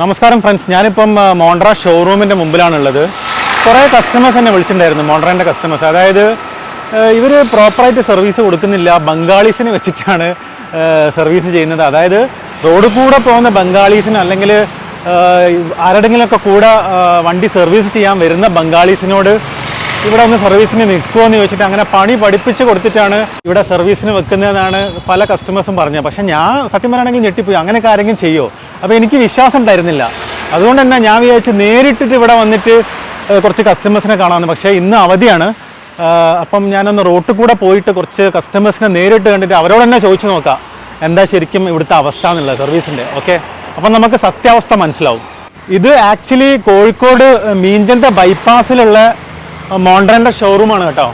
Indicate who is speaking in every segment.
Speaker 1: നമസ്കാരം ഫ്രണ്ട്സ് ഞാനിപ്പം മോണ്ട്ര ഷോറൂമിന്റെ മുമ്പിലാണുള്ളത്. കുറേ കസ്റ്റമേഴ്സ് എന്നെ വിളിച്ചിട്ടുണ്ടായിരുന്നു മോണ്ട്രേന്റെ കസ്റ്റമേഴ്സ് അതായത് ഇവർ പ്രോപ്പറായിട്ട് സർവീസ് കൊടുക്കുന്നില്ല. ബംഗാളീസിനെ വെച്ചിട്ടാണ് സർവീസ് ചെയ്യുന്നത്. അതായത് റോഡ് കൂടെ പോകുന്ന ബംഗാളീസിന് അല്ലെങ്കിൽ ആരുടെങ്കിലുമൊക്കെ കൂടെ വണ്ടി സർവീസ് ചെയ്യാൻ വരുന്ന ബംഗാളീസിനോട് ഇവിടെ ഒന്ന് സർവീസിന് നിൽക്കുമോ എന്ന് ചോദിച്ചിട്ട് അങ്ങനെ പണി പഠിപ്പിച്ച് കൊടുത്തിട്ടാണ് ഇവിടെ സർവീസിന് വെക്കുന്നതെന്നാണ് പല കസ്റ്റമേഴ്സും പറഞ്ഞത്. പക്ഷേ ഞാൻ സത്യം പറയുകയാണെങ്കിൽ ഞെട്ടിപ്പോയി. അങ്ങനെയൊക്കെ ആരെങ്കിലും ചെയ്യുമോ അപ്പോൾ എനിക്ക് വിശ്വാസം തരുന്നില്ല. അതുകൊണ്ട് തന്നെ ഞാൻ വിചാരിച്ച് നേരിട്ടിട്ട് ഇവിടെ വന്നിട്ട് കുറച്ച് കസ്റ്റമേഴ്സിനെ കാണാമെന്ന്. പക്ഷേ ഇന്ന് അവധിയാണ്. അപ്പം ഞാനൊന്ന് റോട്ടിൽ കൂടെ പോയിട്ട് കുറച്ച് കസ്റ്റമേഴ്സിനെ നേരിട്ട് കണ്ടിട്ട് അവരോട് തന്നെ ചോദിച്ചു നോക്കാം. എന്താ ശരിക്കും ഇവിടുത്തെ അവസ്ഥ എന്നുള്ളത് സർവീസിന്റെ ഓക്കെ? അപ്പം നമുക്ക് സത്യാവസ്ഥ മനസ്സിലാവും. ഇത് ആക്ച്വലി കോഴിക്കോട് മീഞ്ചന്റെ ബൈപ്പാസിലുള്ള മോണ്ടറിന്റെ ഷോറൂമാണ് കേട്ടോ.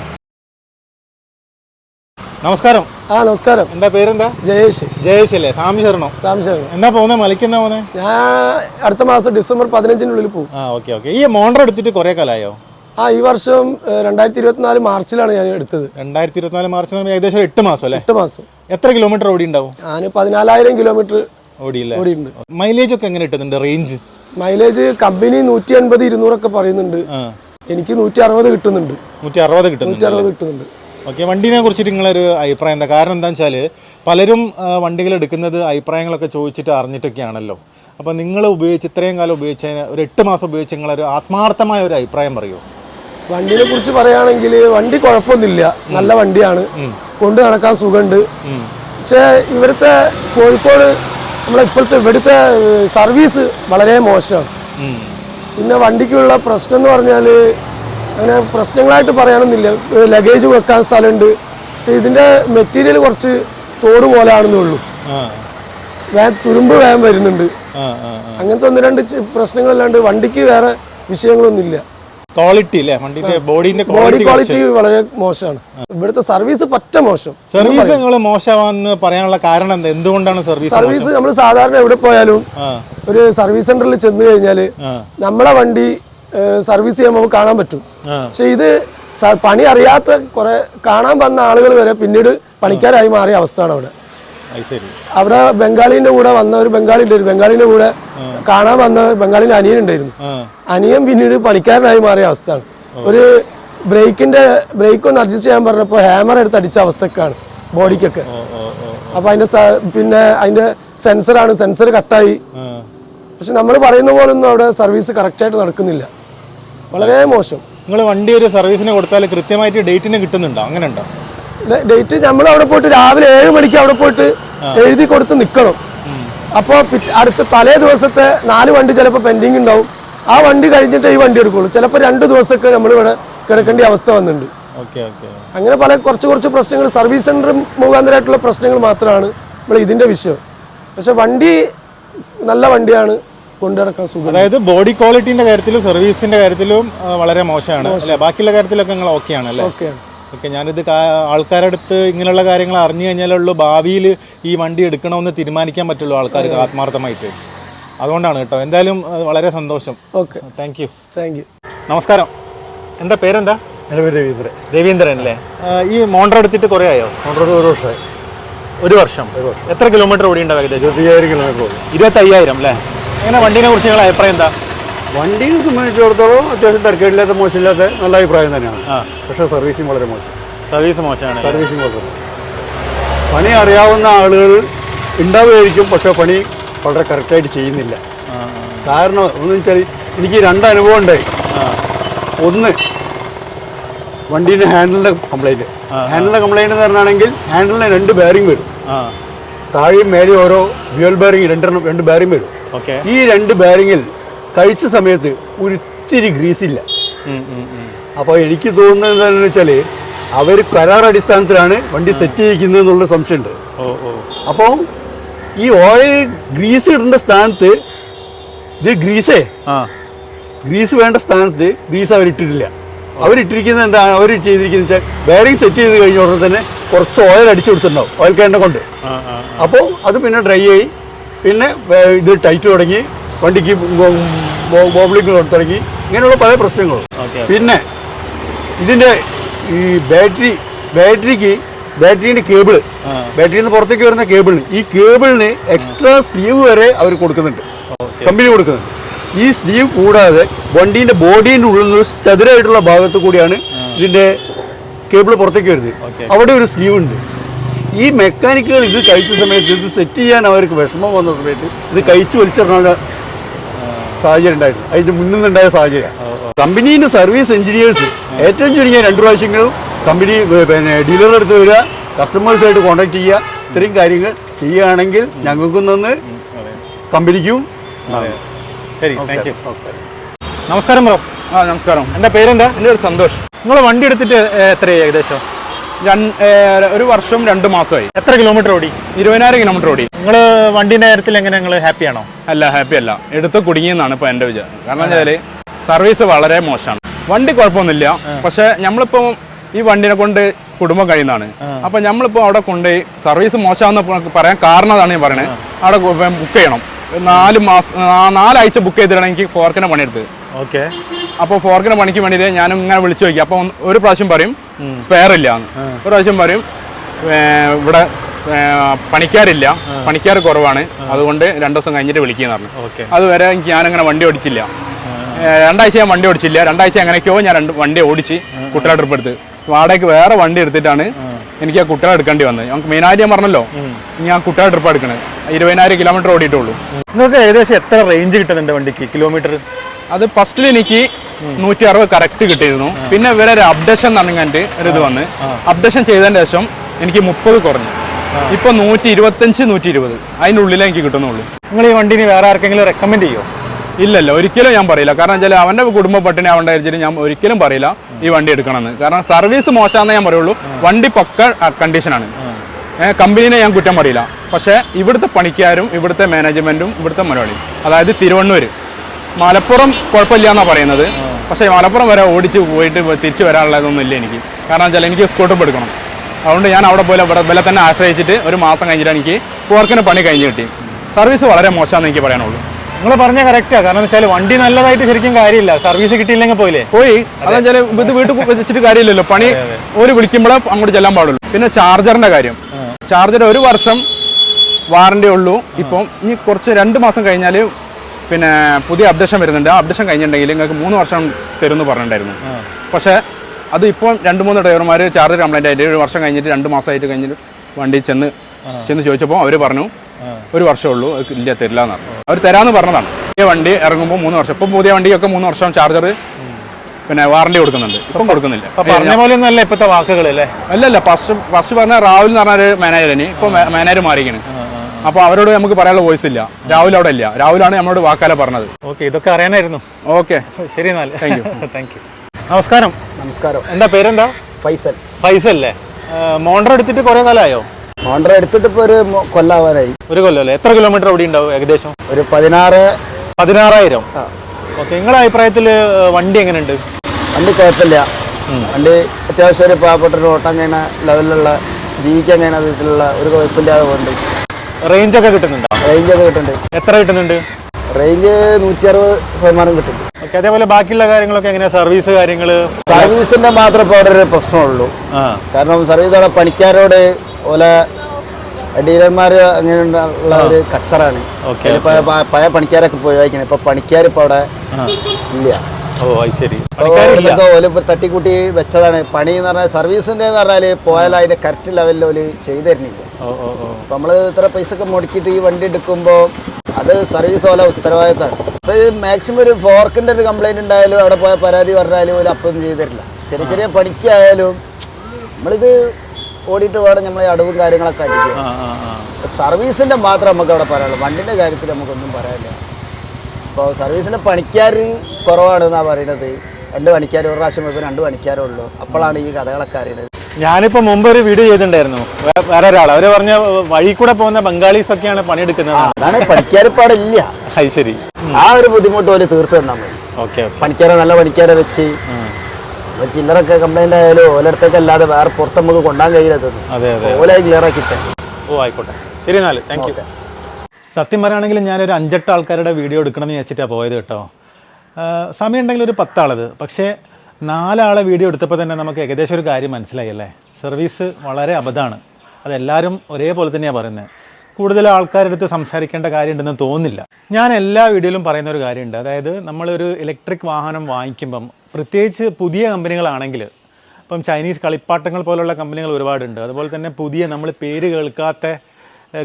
Speaker 1: നമസ്കാരം.
Speaker 2: ആ നമസ്കാരം.
Speaker 1: എന്താ പേരെന്താ?
Speaker 2: ജയേഷ്.
Speaker 1: ജയേഷ് അല്ലേ സാമി ശരണോ
Speaker 2: സാംശയം
Speaker 1: എന്താ പോകുന്നത് മലിക്കുന്ന പോകുന്നത്
Speaker 2: ഞാൻ അടുത്ത മാസം ഡിസംബർ പതിനഞ്ചിനുള്ളിൽ പോകും
Speaker 1: ആ ഓക്കെ ഓക്കെ. ഈ മോണ്ടർ എടുത്തിട്ട് കുറെ കാലമായോ
Speaker 2: ആ ഈ വർഷം രണ്ടായിരത്തി ഇരുപത്തിനാല് മാർച്ചിലാണ് ഞാൻ എടുത്തത്.
Speaker 1: രണ്ടായിരത്തി ഇരുപത്തിനാല് മാർച്ച് എന്ന് ഏകദേശം എട്ട് മാസം അല്ലേ?
Speaker 2: എട്ട് മാസം.
Speaker 1: എത്ര കിലോമീറ്റർ ഓടി ഉണ്ടാവും
Speaker 2: ഞാൻ പതിനാലായിരം കിലോമീറ്റർ
Speaker 1: ഓടിയില്ല?
Speaker 2: ഓടിയിട്ടുണ്ട്.
Speaker 1: മൈലേജ് ഒക്കെ എങ്ങനെ കിട്ടുന്നുണ്ട് റേഞ്ച്?
Speaker 2: മൈലേജ് കമ്പനി നൂറ്റി അൻപത് ഇരുന്നൂറൊക്കെ പറയുന്നുണ്ട്. എനിക്ക് നൂറ്റി അറുപത് കിട്ടുന്നുണ്ട്
Speaker 1: നൂറ്റി അറുപത് കിട്ടുന്നുണ്ട്. ഓക്കെ വണ്ടീനെ കുറിച്ചിട്ട് നിങ്ങളൊരു അഭിപ്രായം എന്താ? കാരണം എന്താണെന്ന് വെച്ചാൽ പലരും വണ്ടികൾ എടുക്കുന്നത് അഭിപ്രായങ്ങളൊക്കെ ചോദിച്ചിട്ട് അറിഞ്ഞിട്ടൊക്കെയാണല്ലോ. അപ്പോൾ നിങ്ങൾ ഉപയോഗിച്ച് ഇത്രയും കാലം ഉപയോഗിച്ചതിന് ഒരു എട്ട് മാസം ഉപയോഗിച്ച് നിങ്ങളൊരു ആത്മാർത്ഥമായ ഒരു അഭിപ്രായം പറയൂ?
Speaker 2: വണ്ടിനെ കുറിച്ച് പറയുകയാണെങ്കിൽ വണ്ടി കുഴപ്പമൊന്നുമില്ല. നല്ല വണ്ടിയാണ്. കൊണ്ട് നടക്കാൻ സുഖമുണ്ട്. പക്ഷേ ഇവിടുത്തെ കോഴിക്കോട് നമ്മളെ ഇപ്പോഴത്തെ ഇവിടുത്തെ സർവീസ് വളരെ മോശമാണ്. പിന്നെ വണ്ടിക്കുള്ള പ്രശ്നം എന്ന് പറഞ്ഞാൽ അങ്ങനെ പ്രശ്നങ്ങളായിട്ട് പറയാനൊന്നുമില്ല. ലഗേജ് വെക്കാൻ സ്ഥലമുണ്ട്. പക്ഷെ ഇതിന്റെ മെറ്റീരിയൽ കുറച്ച് തോട് പോലെ ആണെന്നേ
Speaker 1: ഉള്ളൂ
Speaker 2: വേഗം തുരുമ്പ് വേഗം വരുന്നുണ്ട്. അങ്ങനത്തെ ഒന്ന് രണ്ട് പ്രശ്നങ്ങളല്ലാണ്ട് വണ്ടിക്ക് വേറെ വിഷയങ്ങളൊന്നുമില്ല.
Speaker 1: ക്വാളിറ്റി അല്ലേ? വണ്ടിന്റെ ബോഡീന്റെ
Speaker 2: ബോഡി
Speaker 1: ക്വാളിറ്റി
Speaker 2: വളരെ മോശമാണ്. ഇവിടുത്തെ സർവീസ് പറ്റ മോശം.
Speaker 1: സർവീസ് നിങ്ങൾ മോശമാണെന്ന് പറയാനുള്ള കാരണം എന്താ? എന്തുകൊണ്ടാണ് സർവീസ്
Speaker 2: സർവീസ് നമ്മൾ സാധാരണ എവിടെ പോയാലും ഒരു സർവീസ് സെന്ററിൽ ചെന്ന് കഴിഞ്ഞാൽ നമ്മളെ വണ്ടി സർവീസ് ചെയ്യുമ്പോൾ നമുക്ക് കാണാൻ പറ്റും. പക്ഷെ ഇത് പണി അറിയാത്ത കുറെ കാണാൻ വന്ന ആളുകൾ വരെ പിന്നീട് പണിക്കാരായി മാറിയ അവസ്ഥയാണ് അവിടെ. അവിടെ ബംഗാളിന്റെ കൂടെ വന്ന ഒരു ബംഗാളി ഉണ്ടായിരുന്നു. ബംഗാളിന്റെ കൂടെ കാണാൻ വന്ന ബംഗാളിന്റെ അനിയൻ ഉണ്ടായിരുന്നു. അനിയൻ പിന്നീട് പണിക്കാരനായി മാറിയ അവസ്ഥയാണ് ഒരു ബ്രേക്കിന്റെ ബ്രേക്ക് ഒന്ന് അഡ്ജസ്റ്റ് ചെയ്യാൻ പറഞ്ഞപ്പോൾ ഹാമർ എടുത്ത് അടിച്ച അവസ്ഥക്കാണ് ബോഡിക്കൊക്കെ. അപ്പൊ അതിന്റെ പിന്നെ അതിന്റെ സെൻസറാണ്. സെൻസർ കട്ടായി. പക്ഷെ നമ്മൾ പറയുന്ന പോലൊന്നും അവിടെ സർവീസ് കറക്റ്റായിട്ട് നടക്കുന്നില്ല. വളരെ മോശം.
Speaker 1: നിങ്ങൾ വണ്ടി ഒരു സർവീസിന് കൊടുത്താൽ കൃത്യമായിട്ട് ഡേറ്റിന് കിട്ടുന്നുണ്ടോ? അങ്ങനെ ഉണ്ടോ
Speaker 2: ഡേറ്റ് നമ്മൾ അവിടെ പോയിട്ട് രാവിലെ ഏഴ് മണിക്ക് അവിടെ പോയിട്ട് എഴുതി കൊടുത്ത് നിൽക്കണം അപ്പോൾ അടുത്ത തലേ ദിവസത്തെ നാല് വണ്ടി ചിലപ്പോൾ പെൻഡിങ് ഉണ്ടാവും. ആ വണ്ടി കഴിഞ്ഞിട്ട് ഈ വണ്ടി എടുക്കുള്ളൂ. ചിലപ്പോൾ രണ്ട് ദിവസമൊക്കെ നമ്മളിവിടെ കിടക്കേണ്ട അവസ്ഥ വന്നിട്ടുണ്ട്. അങ്ങനെ പല കുറച്ച് കുറച്ച് പ്രശ്നങ്ങൾ സർവീസ് സെന്റർ മുഖാന്തരമായിട്ടുള്ള പ്രശ്നങ്ങൾ മാത്രമാണ് നമ്മൾ ഇതിന്റെ വിഷയം. പക്ഷെ വണ്ടി നല്ല വണ്ടിയാണ്. കൊണ്ടു നടക്കാൻ സുഖം.
Speaker 1: അതായത് ബോഡി ക്വാളിറ്റിന്റെ കാര്യത്തിലും സർവീസിന്റെ കാര്യത്തിലും വളരെ മോശമാണ്. അല്ലെ? ബാക്കിയുള്ള കാര്യത്തിലൊക്കെ നിങ്ങൾ ഓക്കെ ആണ് അല്ലേ?
Speaker 2: ഓക്കെയാണ്
Speaker 1: ഓക്കെ ഞാനിത് ആൾക്കാരുടെ അടുത്ത് ഇങ്ങനെയുള്ള കാര്യങ്ങൾ അറിഞ്ഞു കഴിഞ്ഞാലുള്ളൂ ഭാവിയിൽ ഈ വണ്ടി എടുക്കണമെന്ന് തീരുമാനിക്കാൻ പറ്റുള്ളൂ ആൾക്കാർക്ക് ആത്മാർത്ഥമായിട്ട്. അതുകൊണ്ടാണ് കേട്ടോ. എന്തായാലും വളരെ സന്തോഷം.
Speaker 2: Okay.
Speaker 1: Thank you
Speaker 2: thank you
Speaker 1: നമസ്കാരം. എന്താ പേരെന്താ?
Speaker 3: എന്റെ പേര് രവീന്ദ്രൻ.
Speaker 1: രവീന്ദ്രൻ അല്ലേ? ഈ മോണ്ടർ എടുത്തിട്ട് കുറേ ആയോ?
Speaker 3: മോണ്ടർ ഒരു വർഷമായി.
Speaker 1: ഒരു വർഷം. എത്ര കിലോമീറ്റർ ഓടിയുണ്ടാവും ഏകദേശം?
Speaker 3: ഇരുപത്തിയ്യായിരം കിലോമീറ്റർ ഇരുപത്തയ്യായിരം
Speaker 1: ഇരുപത്തി അയ്യായിരം അല്ലേ? അങ്ങനെ വണ്ടീനെ കുറിച്ച് നിങ്ങളുടെ അഭിപ്രായം എന്താ?
Speaker 3: വണ്ടിയെ സംബന്ധിച്ചിടത്തോളം അത്യാവശ്യം തിരക്കേടില്ലാത്ത മോശമില്ലാത്ത നല്ല അഭിപ്രായം തന്നെയാണ്. പക്ഷേ സർവീസിങ് വളരെ മോശം.
Speaker 1: സർവീസ് മോശമാണ്.
Speaker 3: സർവീസിങ് വളരെ മോശം. പണി അറിയാവുന്ന ആളുകൾ ഉണ്ടാവുമായിരിക്കും പക്ഷേ പണി വളരെ കറക്റ്റായിട്ട് ചെയ്യുന്നില്ല. കാരണം എന്ന് വെച്ചാൽ എനിക്ക് രണ്ട് അനുഭവം ഉണ്ടായി. ഒന്ന് വണ്ടീന്റെ ഹാൻഡിലിന്റെ കംപ്ലൈന്റ് ഹാൻഡിലിന്റെ കംപ്ലൈന്റ് എന്ന് പറഞ്ഞാണെങ്കിൽ ഹാൻഡിലിന് രണ്ട് ബെയറിംഗ് വരും.
Speaker 1: ആ.
Speaker 3: താഴെയും മേലെയും ഓരോ ഡ്യുവൽ ബെയറിംഗ് രണ്ടെണ്ണം രണ്ട് ബെയറിംഗ് വരും. ഈ രണ്ട് ബാരിങ്ങിൽ കഴിച്ച സമയത്ത് ഒരിത്തിരി ഗ്രീസ് ഇല്ല. അപ്പോൾ എനിക്ക് തോന്നുന്നത് എന്താണെന്ന് വെച്ചാൽ അവർ കരാർ അടിസ്ഥാനത്തിലാണ് വണ്ടി സെറ്റ് ചെയ്യിക്കുന്നത് എന്നുള്ള സംശയമുണ്ട്. അപ്പോൾ ഈ ഓയിൽ ഗ്രീസ് ഇടേണ്ട സ്ഥാനത്ത് ഇത് ഗ്രീസേ ഗ്രീസ് വേണ്ട സ്ഥാനത്ത് ഗ്രീസ് അവരിട്ടിട്ടില്ല അവരിട്ടിരിക്കുന്നത് എന്താണ്? അവർ ചെയ്തിരിക്കുന്നത് വെച്ചാൽ ബെയറിംഗ് സെറ്റ് ചെയ്ത് കഴിഞ്ഞ ഉടനെ തന്നെ കുറച്ച് ഓയിൽ അടിച്ചു കൊടുത്തിട്ടുണ്ടാവും ഓയിൽ കാരനെ കൊണ്ട്. അപ്പോൾ അത് പിന്നെ ഡ്രൈ ആയി. പിന്നെ ഇത് ടൈറ്റ് തുടങ്ങി വണ്ടിക്ക് ബോബ്ലിക്ക് തുടങ്ങി ഇങ്ങനെയുള്ള പല പ്രശ്നങ്ങളും. പിന്നെ ഇതിന്റെ ഈ ബാറ്ററി ബാറ്ററിക്ക് ബാറ്ററിന്റെ കേബിൾ
Speaker 1: ബാറ്ററിന്ന്
Speaker 3: ബാറ്ററിയിൽ നിന്ന് പുറത്തേക്ക് വരുന്ന കേബിളിന് ഈ കേബിളിന് എക്സ്ട്രാ സ്ലീവ് വരെ അവർ കൊടുക്കുന്നുണ്ട്. കമ്പനി കൊടുക്കുന്നുണ്ട്. ഈ സ്ലീവ് കൂടാതെ വണ്ടീന്റെ ബോഡീന്റെ ഉള്ളിൽ നിന്ന് ചതുരായിട്ടുള്ള ഭാഗത്ത് കൂടിയാണ് ഇതിന്റെ കേബിൾ പുറത്തേക്ക് വരുന്നത്. അവിടെ ഒരു സ്ലീവ് ഉണ്ട്. ഈ മെക്കാനിക്കുകൾ ഇത് കഴിച്ച സമയത്ത് ഇത് സെറ്റ് ചെയ്യാൻ അവർക്ക് വിഷമം വന്ന സമയത്ത് ഇത് കഴിച്ചു വലിച്ചിറങ്ങാനുള്ള സാഹചര്യം ഉണ്ടായിരുന്നു. അതിന്റെ മുന്നിൽ നിന്നുണ്ടായ സാഹചര്യം. കമ്പനീന്റെ സർവീസ് എഞ്ചിനീയേഴ്സ് ഏറ്റവും ചുരുങ്ങിയ രണ്ട് പ്രാവശ്യങ്ങളും കമ്പനി പിന്നെ ഡീലറുടെ അടുത്ത് വരിക കസ്റ്റമേഴ്സായിട്ട് കോൺടാക്ട് ചെയ്യുക ഇത്രയും കാര്യങ്ങൾ ചെയ്യുകയാണെങ്കിൽ ഞങ്ങൾക്കും നിന്ന് കമ്പനിക്കും.
Speaker 1: ശരി താങ്ക് യു നമസ്കാരം ബ്രോ.
Speaker 4: ആ നമസ്കാരം.
Speaker 1: എന്റെ പേരെന്താ?
Speaker 4: എന്റെ ഒരു സന്തോഷ്.
Speaker 1: നിങ്ങൾ വണ്ടി എടുത്തിട്ട് എത്രയായി ഏകദേശം?
Speaker 4: ഒരു വർഷം രണ്ട് മാസമായി.
Speaker 1: എത്ര കിലോമീറ്റർ ഓടി?
Speaker 4: ഇരുപതിനായിരം കിലോമീറ്റർ ഓടി.
Speaker 1: നിങ്ങൾ വണ്ടിന്റെ കാര്യത്തിൽ എങ്ങനെ നിങ്ങൾ ആണോ?
Speaker 4: അല്ല ഹാപ്പി അല്ല. എടുത്ത് കുടുങ്ങിയെന്നാണ് ഇപ്പൊ എന്റെ വിചാരം. കാരണം വെച്ചാൽ സർവീസ് വളരെ മോശമാണ്. വണ്ടി കുഴപ്പമൊന്നുമില്ല. പക്ഷെ നമ്മളിപ്പോ ഈ വണ്ടിനെ കൊണ്ട് കുടുംബം കഴിയുന്നതാണ്. അപ്പൊ നമ്മളിപ്പോ അവിടെ കൊണ്ടുപോയി സർവീസ് മോശമാണെന്ന് പറയാൻ കാരണം അതാണ് ഞാൻ പറയുന്നത് അവിടെ ബുക്ക് ചെയ്യണം. നാല് മാസം നാലാഴ്ച ബുക്ക് ചെയ്തിട്ടാണ് എനിക്ക് ഫോർക്കിനെ പണിയെടുത്തത്
Speaker 1: ഓക്കെ
Speaker 4: അപ്പോൾ ഫോർക്കിന് പണിക്ക് വേണ്ടിയിട്ട് ഞാനും ഇങ്ങനെ വിളിച്ചു നോക്കി അപ്പോൾ ഒരു പ്രാവശ്യം പറയും. സ്പെയർ ഇല്ല ഒരു പ്രാവശ്യം പറയും ഇവിടെ പണിക്കാരില്ല. പണിക്കാർ കുറവാണ്. അതുകൊണ്ട് രണ്ടു ദിവസം കഴിഞ്ഞിട്ട് വിളിക്കുന്ന പറഞ്ഞു. അതുവരെ ഞാനങ്ങനെ വണ്ടി ഓടിച്ചില്ല. രണ്ടാഴ്ച ഞാൻ വണ്ടി ഓടിച്ചില്ല. രണ്ടാഴ്ച എങ്ങനെയൊക്കെയോ ഞാൻ രണ്ട് വണ്ടി ഓടിച്ച് കുട്ടികളെ ട്രിപ്പ് എടുത്ത്. വാടകയ്ക്ക് വേറെ വണ്ടി എടുത്തിട്ടാണ് എനിക്ക് ആ കുട്ടികളെ എടുക്കേണ്ടി വന്നത്. ഞങ്ങൾക്ക് മെയിനായിട്ട് ഞാൻ പറഞ്ഞല്ലോ. ഞാൻ കുട്ടികളെ ട്രിപ്പ് എടുക്കണത് ഇരുപതിനായിരം കിലോമീറ്റർ ഓടിയിട്ടുള്ളൂ.
Speaker 1: നിങ്ങൾക്ക് ഏകദേശം എത്ര റേഞ്ച് കിട്ടുന്നുണ്ട് വണ്ടിക്ക്? കിലോമീറ്റർ
Speaker 4: അത് ഫസ്റ്റിൽ എനിക്ക് നൂറ്റി അറുപത് കറക്റ്റ് കിട്ടിയിരുന്നു പിന്നെ ഇവരെ ഒരു അപ്ഡേഷൻ നടങ്ങാണ്ട് ഒരു ഇത് വന്ന്. അപ്ഡേഷൻ ചെയ്തതിന് ശേഷം എനിക്ക് മുപ്പത് കുറഞ്ഞു. ഇപ്പൊ നൂറ്റി ഇരുപത്തഞ്ച് നൂറ്റി ഇരുപത് അതിന്റെ ഉള്ളിലേ എനിക്ക് കിട്ടുന്നുള്ളൂ.
Speaker 1: നിങ്ങൾ ഈ വണ്ടിന് വേറെ ആർക്കെങ്കിലും റെക്കമെൻഡ് ചെയ്യോ?
Speaker 4: ഇല്ലല്ല ഒരിക്കലും ഞാൻ പറയില്ല. കാരണം വെച്ചാൽ അവന്റെ കുടുംബ പട്ടിണി അവന്റെ വിചാരിച്ചിട്ട് ഞാൻ ഒരിക്കലും പറയില്ല ഈ വണ്ടി എടുക്കണമെന്ന്. കാരണം സർവീസ് മോശമാണെന്ന് ഞാൻ പറയുള്ളൂ. വണ്ടി പക്ക കണ്ടീഷനാണ് കമ്പനീനെ ഞാൻ കുറ്റം പറയില്ല. പക്ഷേ ഇവിടുത്തെ പണിക്കാരും ഇവിടുത്തെ മാനേജ്മെന്റും ഇവിടുത്തെ മലയാളി അതായത് തിരുവണ്ണൂർ മലപ്പുറം കുഴപ്പമില്ല എന്നാണ് പറയുന്നത്. പക്ഷേ മലപ്പുറം വരെ ഓടിച്ച് പോയിട്ട് തിരിച്ച് വരാനുള്ളതൊന്നും ഇല്ല എനിക്ക്. കാരണം വെച്ചാൽ എനിക്ക് സ്കൂട്ടപ്പ് എടുക്കണം. അതുകൊണ്ട് ഞാൻ അവിടെ പോലെ ഇവിടെ വില തന്നെ ആശ്രയിച്ചിട്ട് ഒരു മാസം കഴിഞ്ഞിട്ട് എനിക്ക് പോർക്കിന് പണി കഴിഞ്ഞ് കിട്ടി. സർവീസ് വളരെ മോശമാണെന്ന് എനിക്ക് പറയാനുള്ളൂ.
Speaker 1: നിങ്ങൾ പറഞ്ഞ കറക്റ്റാണ് കാരണം വെച്ചാൽ വണ്ടി നല്ലതായിട്ട് ശരിക്കും കാര്യമില്ല. സർവീസ് കിട്ടിയില്ലെങ്കിൽ പോയില്ലേ?
Speaker 4: പോയി. അതാ. വെച്ചാൽ ഇത് വീട്ടിൽ വെച്ചിട്ട് കാര്യമില്ലല്ലോ. പണി ഒരു വിളിക്കുമ്പോഴേ അങ്ങോട്ട് ചെല്ലാൻ പാടുള്ളൂ. പിന്നെ ചാർജറിന്റെ കാര്യം. ചാർജർ ഒരു വർഷം വാറണ്ടി ഉള്ളൂ. ഇപ്പം ഇനി കുറച്ച് രണ്ട് മാസം കഴിഞ്ഞാൽ പിന്നെ പുതിയ അപ്ഡേഷൻ വരുന്നുണ്ട്. ആ അപ്ഡേഷൻ കഴിഞ്ഞിട്ടുണ്ടെങ്കിൽ നിങ്ങൾക്ക് മൂന്ന് വർഷം തരുമെന്ന് പറഞ്ഞിട്ടുണ്ടായിരുന്നു. പക്ഷേ അത് ഇപ്പോൾ രണ്ട് മൂന്ന് ഡ്രൈവർമാർ ചാർജ് കംപ്ലൈന്റ് ആയിട്ട് ഒരു വർഷം കഴിഞ്ഞിട്ട് രണ്ട് മാസമായിട്ട് കഴിഞ്ഞിട്ട് വണ്ടി ചെന്ന് ചെന്ന് ചോദിച്ചപ്പോൾ അവർ പറഞ്ഞു ഒരു വർഷമേ ഉള്ളൂ ഇല്ല തരില്ല എന്ന് പറഞ്ഞു. അവർ തരാമെന്ന് പറഞ്ഞതാണ്. പുതിയ വണ്ടി ഇറങ്ങുമ്പോൾ മൂന്ന് വർഷം ഇപ്പോൾ പുതിയ വണ്ടിയൊക്കെ മൂന്ന് വർഷം ചാർജർ പിന്നെ വാറണ്ടി കൊടുക്കുന്നുണ്ട്. ഇപ്പം കൊടുക്കുന്നില്ല.
Speaker 1: പറഞ്ഞ പോലെ ഒന്നും അല്ല ഇപ്പോഴത്തെ വാക്കുകൾ അല്ലേ?
Speaker 4: അല്ലല്ല ഫസ്റ്റ് ഫസ്റ്റ് പറഞ്ഞ രാഹുൽ എന്ന് പറഞ്ഞ ഒരു മാനേജറിന് ഇപ്പോൾ മാനേജർ മാറിയിരിക്കണ്. അപ്പൊ അവരോട് നമുക്ക് പറയാനുള്ള വോയിസ് ഇല്ല. രാഹുൽ അവിടെ ഇല്ല. രാഹുലാണ് നമ്മളോട് വാക്കാല പറഞ്ഞത്.
Speaker 1: ഓക്കെ ഇതൊക്കെ അറിയാനായിരുന്നു.
Speaker 4: ഓക്കെ.
Speaker 1: ശരി എന്നാൽ. താങ്ക് യു താങ്ക് യു നമസ്കാരം.
Speaker 5: നമസ്കാരം.
Speaker 1: എന്താ പേരെന്താ?
Speaker 5: ഫൈസൽ.
Speaker 1: ഫൈസൽ അല്ലേ മോണ്ടർ എടുത്തിട്ട് കുറെ കാലമായോ?
Speaker 5: മോണ്ടർ എടുത്തിട്ട് ഇപ്പൊ ഒരു കൊല്ലാവാനായി.
Speaker 1: ഒരു കൊല്ലം അല്ലേ എത്ര കിലോമീറ്റർ അവിടെ ഉണ്ടാവും ഏകദേശം?
Speaker 5: ഒരു പതിനാറ്
Speaker 1: പതിനാറായിരം? ഓക്കെ നിങ്ങളുടെ അഭിപ്രായത്തിൽ വണ്ടി എങ്ങനെയുണ്ട്?
Speaker 5: വണ്ടി കുഴപ്പമില്ല. വണ്ടി അത്യാവശ്യം ഒരു പാവപ്പെട്ട ഒരു ഓട്ടം കഴിയുന്ന ലെവലിലുള്ള ജീവിക്കാൻ കഴിയുന്ന വിധത്തിലുള്ള ഒരു കുഴപ്പമില്ലാതെ പോകുന്നുണ്ട്
Speaker 1: റേഞ്ച് ഒക്കെ കിട്ടുന്നുണ്ടോ?
Speaker 5: റേഞ്ച് ഒക്കെ കിട്ടുന്നുണ്ട്.
Speaker 1: എത്ര കിട്ടുന്നുണ്ട്?
Speaker 5: റേഞ്ച് നൂറ്റി അറുപത് ശതമാനം കിട്ടും
Speaker 1: ഓക്കെ അതേപോലെ ബാക്കിയുള്ള കാര്യങ്ങളൊക്കെ എങ്ങനെയാ? സർവീസ് കാര്യങ്ങൾ
Speaker 5: സർവീസിന്റെ മാത്രം ഇപ്പോൾ അവിടെ ഒരു പ്രശ്നമുള്ളൂ.
Speaker 1: ആ.
Speaker 5: കാരണം സർവീസ് അവിടെ പണിക്കാരോട് ഓല ഡീലർമാർ അങ്ങനെയുള്ള ഒരു കച്ചറാണ്.
Speaker 1: ഓക്കെ
Speaker 5: അതിലിപ്പോ പ- പഴയ പണിക്കാരൊക്കെ പോയി വായിക്കണം. ഇപ്പൊ പണിക്കാർ ഇപ്പൊ അവിടെ ഇല്ല.
Speaker 1: ഓ ശരി.
Speaker 5: തട്ടിക്കൂട്ടി വെച്ചതാണ്. പണി എന്ന് പറഞ്ഞാൽ സർവീസിന്റെ എന്ന് പറഞ്ഞാൽ പോയാൽ അതിന്റെ കറക്റ്റ് ലെവലിൽ ഓൽ ചെയ്തു തരുന്നില്ല. അപ്പൊ നമ്മൾ ഇത്ര പൈസ ഒക്കെ മുടക്കിയിട്ട് ഈ വണ്ടി എടുക്കുമ്പോ അത് സർവീസ് പോലെ ഉത്തരവാദിത്തമാണ്. അപ്പൊ ഇത് മാക്സിമം ഒരു ഫോർക്കിന്റെ ഒരു കംപ്ലൈന്റ് ഉണ്ടായാലും അവിടെ പോയ പരാതി പറഞ്ഞാലും ഒരു അപ്പം ചെയ്തു തരില്ല. ചെറിയ ചെറിയ പണിക്കായാലും നമ്മളിത് ഓടിയിട്ട് വേണം നമ്മളെ അടവും കാര്യങ്ങളൊക്കെ അടിക്കുക സർവീസിന്റെ മാത്രം നമുക്ക് അവിടെ പറയാനുള്ളൂ. വണ്ടിന്റെ കാര്യത്തിൽ നമുക്കൊന്നും പറയാനില്ല. ഇപ്പോൾ സർവീസിന്റെ പണിക്കാർ കുറവാണെന്നാണ് പറയുന്നത്. രണ്ട് പണിക്കാർ ഒരു പ്രാവശ്യം പോയപ്പോൾ രണ്ട് പണിക്കാരേ ഉള്ളൂ. അപ്പോഴാണ് ഈ കഥകളൊക്കെ അറിയുന്നത്
Speaker 1: ഞാനിപ്പോൾ മുമ്പ് ഒരു വീഡിയോ ചെയ്തിട്ടുണ്ടായിരുന്നു. വേറെ ഒരാൾ. അവർ പറഞ്ഞ വഴി കൂടെ പോകുന്ന ബംഗാളീസ് ഒക്കെയാണ് പണിയെടുക്കുന്നത്.
Speaker 5: അതാണ് പണിക്കാർ പാടില്ല
Speaker 1: അത് ശരി.
Speaker 5: ആ ഒരു ബുദ്ധിമുട്ട് പോലെ തീർത്ത് തന്നാൽ മതി.
Speaker 1: ഓക്കെ
Speaker 5: പണിക്കാരെ നല്ല പണിക്കാരെ വെച്ച് ചില്ലറൊക്കെ കംപ്ലൈന്റ് ആയാലും ഓലടുത്തേക്ക് അല്ലാതെ വേറെ പുറത്ത് നമുക്ക് കൊണ്ടാൻ കഴിയില്ല ഓലായി ക്ലിയർ ആക്കി
Speaker 1: ഓ ആയിക്കോട്ടെ. ശരി എന്നാൽ. Thank you. സത്യം പറയുകയാണെങ്കിൽ ഞാനൊരു അഞ്ചെട്ട് ആൾക്കാരുടെ വീഡിയോ എടുക്കണമെന്ന് വെച്ചിട്ടാണ് പോയത് കേട്ടോ. സമയം ഉണ്ടെങ്കിൽ ഒരു പത്താളത്. പക്ഷേ നാലാളെ വീഡിയോ എടുത്തപ്പോൾ തന്നെ നമുക്ക് ഏകദേശം ഒരു കാര്യം മനസ്സിലായി അല്ലേ? സർവീസ് വളരെ അബദ്ധമാണ്. അതെല്ലാവരും ഒരേപോലെ തന്നെയാണ് പറയുന്നത്. കൂടുതൽ ആൾക്കാരെടുത്ത് സംസാരിക്കേണ്ട കാര്യമുണ്ടെന്ന് തോന്നുന്നില്ല. ഞാൻ എല്ലാ വീഡിയോയിലും പറയുന്ന ഒരു കാര്യമുണ്ട്. അതായത് നമ്മളൊരു ഇലക്ട്രിക് വാഹനം വാങ്ങിക്കുമ്പം പ്രത്യേകിച്ച് പുതിയ കമ്പനികളാണെങ്കിൽ ഇപ്പം ചൈനീസ് കളിപ്പാട്ടങ്ങൾ പോലുള്ള കമ്പനികൾ ഒരുപാടുണ്ട്. അതുപോലെ തന്നെ പുതിയ നമ്മൾ പേര് കേൾക്കാത്ത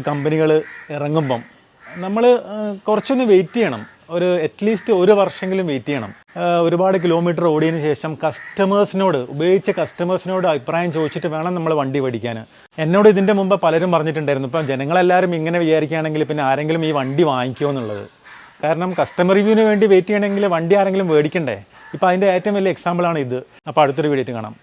Speaker 1: കമ്പനികൾ ഇറങ്ങുമ്പം നമ്മൾ കുറച്ചൊന്ന് വെയിറ്റ് ചെയ്യണം. ഒരു അറ്റ്ലീസ്റ്റ് ഒരു വർഷമെങ്കിലും വെയിറ്റ് ചെയ്യണം. ഒരുപാട് കിലോമീറ്റർ ഓടിയതിന് ശേഷം കസ്റ്റമേഴ്സിനോട് ഉപയോഗിച്ച കസ്റ്റമേഴ്സിനോട് അഭിപ്രായം ചോദിച്ചിട്ട് വേണം നമ്മൾ വണ്ടി പഠിക്കാൻ എന്നോട് ഇതിന്റെ മുമ്പ് പലരും പറഞ്ഞിട്ടുണ്ടായിരുന്നു. ഇപ്പം ജനങ്ങളെല്ലാവരും ഇങ്ങനെ വിചാരിക്കുകയാണെങ്കിൽ പിന്നെ ആരെങ്കിലും ഈ വണ്ടി വാങ്ങിക്കുമോ എന്നുള്ളത്. കാരണം കസ്റ്റമർ റിവ്യൂവിന് വേണ്ടി വെയിറ്റ് ചെയ്യണമെങ്കിൽ വണ്ടി ആരെങ്കിലും മേടിക്കണ്ടേ? ഇപ്പോൾ അതിന്റെ ഏറ്റവും വലിയ എക്സാമ്പിളാണ് ഇത്. അപ്പോൾ അടുത്തൊരു വീഡിയോ കാണാം.